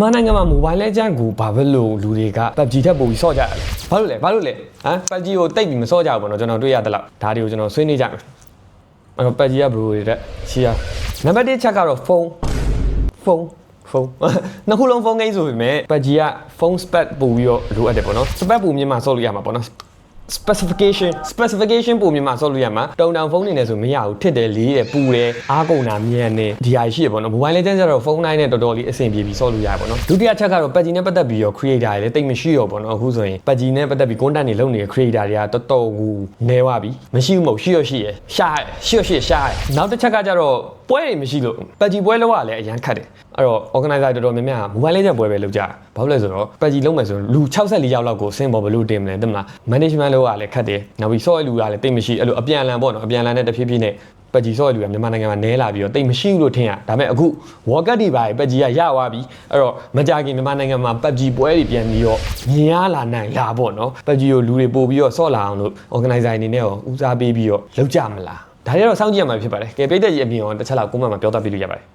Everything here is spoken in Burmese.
မြန်မာနိုင်ငံမှာ mobile legend ကိုဘာဖြစ်လို့လူတွေက PUBG ထက်ပိုပြီးစော့ကြရလဲဘာလို့လဲဘာလို့လဲဟမ် PUBG ကိုတိတ်ပြီးမစော့ကြဘူးပေါ့နော်ကျွန်တော်တွေ့ရတဲ့လောက်ဒါတွေကိုကျွန်တော်ဆွေးနွေးကြမယ်အဲ့တော့ PUBG က bro တွေတဲ့ရှီယာနံပါတ်1ချက်ကတော့ဖုန်းဖုန်းဖုန်းနှစ်ခုလုံးဖုန်းကိန်းဆိုပေမဲ့ PUBG ကဖုန်း spec ပို့ပြီးတော့လိုအပ်တယ်ပေါ့နော် spec ပို့မြင်မှဆော့လို့ရမှာပေါ့နော် specification specification ပုံမြင်မှာဆော့လို့ရမှာတုံတောင်ဖုန်းနေနေဆိုမရဘူးထစ်တယ်လေးတယ်ပူတယ်အားကုန်တာမြန်တယ်ဒီဟာရှိရပေါ့နော် mobile legend ကျတော့ဖုန်းတိုင်းနဲ့တော်တော်လေးအဆင်ပြေပြီးဆော့လို့ရပါပေါ့နော်ဒုတိယချက်ကတော့ PUBG နဲ့ပတ်သက်ပြီးတော့ creator တွေလည်းတိတ်မရှိရောပေါ့နော်အခုဆိုရင် PUBG နဲ့ပတ်သက်ပြီး content တွေလုပ်နေတဲ့ creator တွေကတော်တော်ကိုနေသွားပြီမရှိဘူးမဟုတ်ရှိရရှိရရှားရှိရရှိရရှားနောက်တစ်ချက်ကကျတော့ ပွဲတွေမရှိလို့ PUBG ပွဲလောက်ရလည်းအရန်ခတ်တယ်အဲ့တော့ organizer တော်တော်များများ mobile legend ပွဲပဲလုပ်ကြတာဘာလို့လဲဆိုတော့ PUBG လုံးမယ်ဆိုရင်လူ64ယောက်လောက်ကိုစင်ပေါ်ဘယ်လိုတင်မလဲသိမလား management လောက်ရလည်းခတ်တယ်နောက်ပြီး soil လူကလည်းတိတ်မရှိအဲ့လိုအပြန်အလှန်ပေါ့နော်အပြန်အလှန်နဲ့တဖြည်းဖြည်းနဲ့ပက်ဂျီဆော့လူကမြန်မာနိုင်ငံမှာနဲလာပြီးတော့တိတ်မရှိဘူးလို့ထင်ရဒါပေမဲ့အခုဝေါ်ကတ်ဒီပါပက်ဂျီကရသွားပြီအဲ့တော့မကြခင်မြန်မာနိုင်ငံမှာပက်ဂျီပွဲတွေပြန်ပြီးတော့မြင်ရလာနိုင်လာပေါ့နော်ပက်ဂျီကိုလူတွေပို့ပြီးတော့ဆော့လာအောင်လို့ organizer အနေနဲ့ရောဦးစားပေးပြီးတော့လုပ်ကြမလား ဒါတွေကတော့စောင့်ကြည့်ရမှာဖြစ်ပါတယ်ကဲပိတ်သက်ကြီးအပြင်ရောတစ်ချက်လောက်ကိုမှမပြောတတ်ပြလို့ရပါတယ်